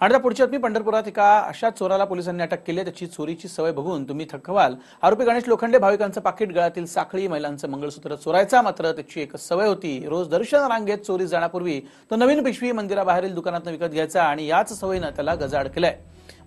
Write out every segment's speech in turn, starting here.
आणि त्या पुढची बातमी पंढरपुरात एका अशा चोराला पोलिसांनी अटक केली त्याची चोरीची सवय बघून तुम्ही थक्क व्हाल आरोपी गणेश लोखंडे भाविकांचं पाकिट गळ्यातील साखळी महिलांचं मंगळसूत्र चोरायचा. मात्र त्याची एक सवय होती. रोज दर्शन रांगेत चोरी जाण्यापूर्वी तो नवीन पिशवी मंदिराबाहेरील दुकानात विकत घ्यायचा आणि याच सवयीनं त्याला गजाड केलाय.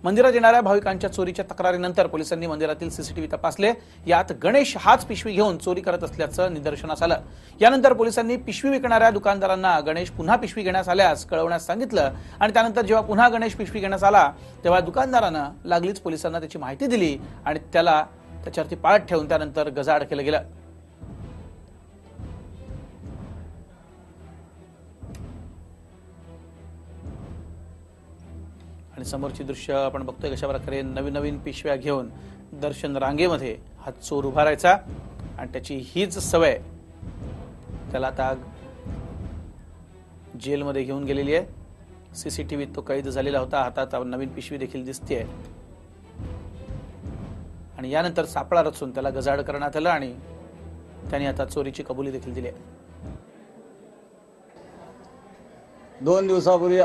मंदिरात येणाऱ्या भाविकांच्या चोरीच्या तक्रारीनंतर पोलिसांनी मंदिरातील सीसीटीव्ही तपासले. यात गणेश हाच पिशवी घेऊन चोरी करत असल्याचं निदर्शनास आलं. यानंतर पोलिसांनी पिशवी विकणाऱ्या दुकानदारांना गणेश पुन्हा पिशवी घेण्यास आल्यास कळवण्यास सांगितलं आणि त्यानंतर जेव्हा पुन्हा गणेश पिशवी घेण्यास आला तेव्हा दुकानदारानं लागलीच पोलिसांना त्याची माहिती दिली आणि त्याला त्याच्यावरती पाळत ठेवून त्यानंतर गजाड केलं गेलं. आणि समोरची दृश्य आपण बघतोय कशा प्रकारे नवीन नवीन पिशव्या घेऊन दर्शन रांगेमध्ये हा चोर उभारायचा आणि त्याची हीच सवय त्याला आता जेलमध्ये घेऊन गेलेली आहे. सीसीटीव्हीत तो कैद झालेला होता. हातात नवीन पिशवी देखील दिसते आणि यानंतर सापळा रचून त्याला गजाड करण्यात आलं आणि त्याने आता चोरीची कबुली देखील दिली आहे. दोन दिवसापूर्वी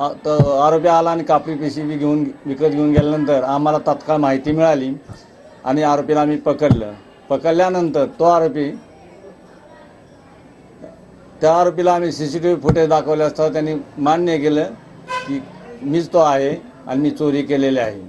आ- त- आरोपी आला आणि कापडी पिशवी घेऊन विकत घेऊन गेल्यानंतर आम्हाला तात्काळ माहिती मिळाली आणि आरोपीला आम्ही पकडलं. पकडल्यानंतर तो आरोपी त्या आरोपीला आम्ही C C T V footage दाखवले असता त्यांनी मान्य केलं की मीच तो आहे आणि मी चोरी केलेली आहे.